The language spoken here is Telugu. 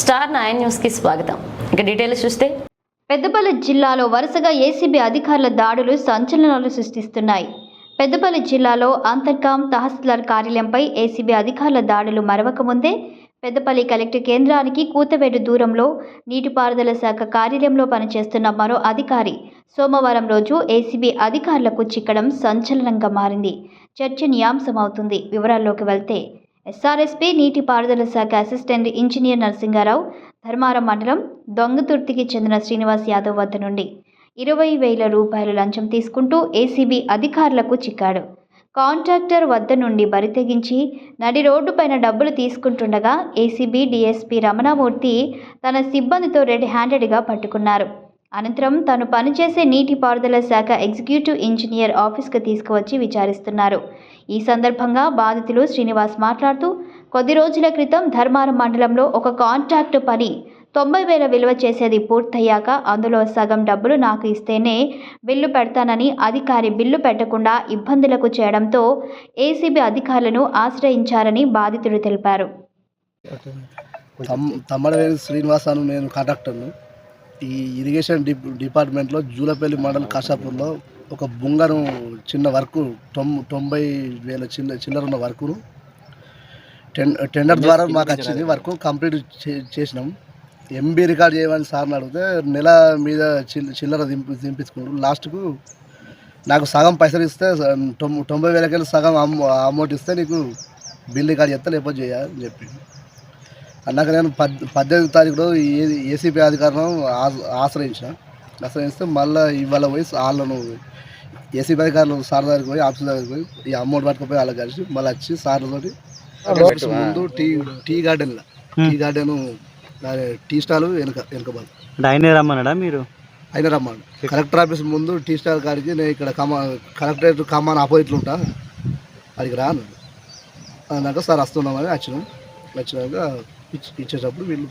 స్టార్ నైన్ న్యూస్కి స్వాగతం. ఇక డీటెయిల్స్ చూస్తే పెద్దపల్లి జిల్లాలో వరుసగా ఏసీబీ అధికారుల దాడులు సంచలనాలు సృష్టిస్తున్నాయి. పెద్దపల్లి జిల్లాలో అంతర్కాం తహసీల్దార్ కార్యాలయంపై ఏసీబీ అధికారుల దాడులు మరవకముందే పెద్దపల్లి కలెక్టర్ కేంద్రానికి కూతవేటు దూరంలో నీటిపారుదల శాఖ కార్యాలయంలో పనిచేస్తున్న మరో అధికారి సోమవారం రోజు ఏసీబీ అధికారులకు చిక్కడం సంచలనంగా మారింది. చర్చనీయాంశమవుతుంది. వివరాల్లోకి వెళ్తే ఎస్ఆర్ఎస్పీ నీటిపారుదల శాఖ అసిస్టెంట్ ఇంజనీర్ నరసింగారావు ధర్మారం మండలం దొంగతుర్తికి చెందిన శ్రీనివాస్ యాదవ్ వద్ద నుండి ఇరవై వేల రూపాయలు లంచం తీసుకుంటూ ఏసీబీ అధికారులకు చిక్కాడు. కాంట్రాక్టర్ వద్ద నుండి బరి తెగించి నడి రోడ్డుపైన డబ్బులు తీసుకుంటుండగా ఏసీబీ డీఎస్పీ రమణమూర్తి తన సిబ్బందితో రెడ్ హ్యాండెడ్గా పట్టుకున్నారు. అనంతరం తను పనిచేసే నీటిపారుదల శాఖ ఎగ్జిక్యూటివ్ ఇంజనీర్ ఆఫీస్కు తీసుకువచ్చి విచారిస్తున్నారు. ఈ సందర్భంగా బాధితులు శ్రీనివాస్ మాట్లాడుతూ కొద్ది రోజుల క్రితం ధర్మారం మండలంలో ఒక కాంట్రాక్టు పని తొంభై వేల విలువ చేసేది పూర్తయ్యాక అందులో సగం డబ్బులు నాకు ఇస్తేనే బిల్లు పెడతానని అధికారి బిల్లు పెట్టకుండా ఇబ్బందులకు చేయడంతో ఏసీబీ అధికారులను ఆశ్రయించారని బాధితుడు తెలిపారు. తమ్మడవేణి శ్రీనివాస్ అను నేను కాంట్రాక్టర్ను. ఈ ఇరిగేషన్ డిప్ డిపార్ట్మెంట్లో జూలపల్లి మండల్ కాషాపూర్లో ఒక బుంగను చిన్న వర్క్ తొం తొంభై వేల చిన్న చిల్లర ఉన్న వర్కును టెన్ టెండర్ ద్వారా మాకు వచ్చింది. వర్క్ కంప్లీట్ చే- చేసినాం. ఎంబీ రికార్డ్ చేయమని సార్ని అడిగితే నెల మీద చిల్ చిల్లర దింపి దింపించుకున్నారు. లాస్ట్కు నాకు సగం పైసలు ఇస్తే తొంభై వేలకెళ్ళి సగం అమ- అమౌంట్ ఇస్తే నీకు బిల్ రికార్డ్ చేస్తా లేకపోతే చేయ అని చెప్పి. అన్నాక నేను పద్ పద్దెనిమిది తారీఖు రోజు ఏసీపీ అధికారులను ఆశ్రయించిన. ఆశ్రయిస్తే మళ్ళీ ఇవాళ పోయి వాళ్ళను ఏసీపీ అధికారులు సార్ దగ్గరికి పోయి ఆఫీస్ దగ్గరికి పోయి ఈ అమౌంట్ పట్టుకుపోయి వాళ్ళకి కలిసి మళ్ళీ వచ్చి సార్లతోటి ముందు టీ టీ గార్డెన్లో. టీ గార్డెన్ టీ స్టాల్ వెనక వెనక అంటే ఆయనే రమ్మన్నాడా మీరు? అయిన రమ్మాడు కలెక్టర్ ఆఫీస్ ముందు టీ స్టాల్ కాడికి నేను ఇక్కడ కమా కలెక్టరేట్ కమాన్ ఆపోజిట్లో ఉంటా. అడిగి రా అన్నాడు. అన్నాక సార్ వస్తున్నామని వచ్చినాం. వచ్చినాక ఇచ్చేటప్పుడు వీళ్ళు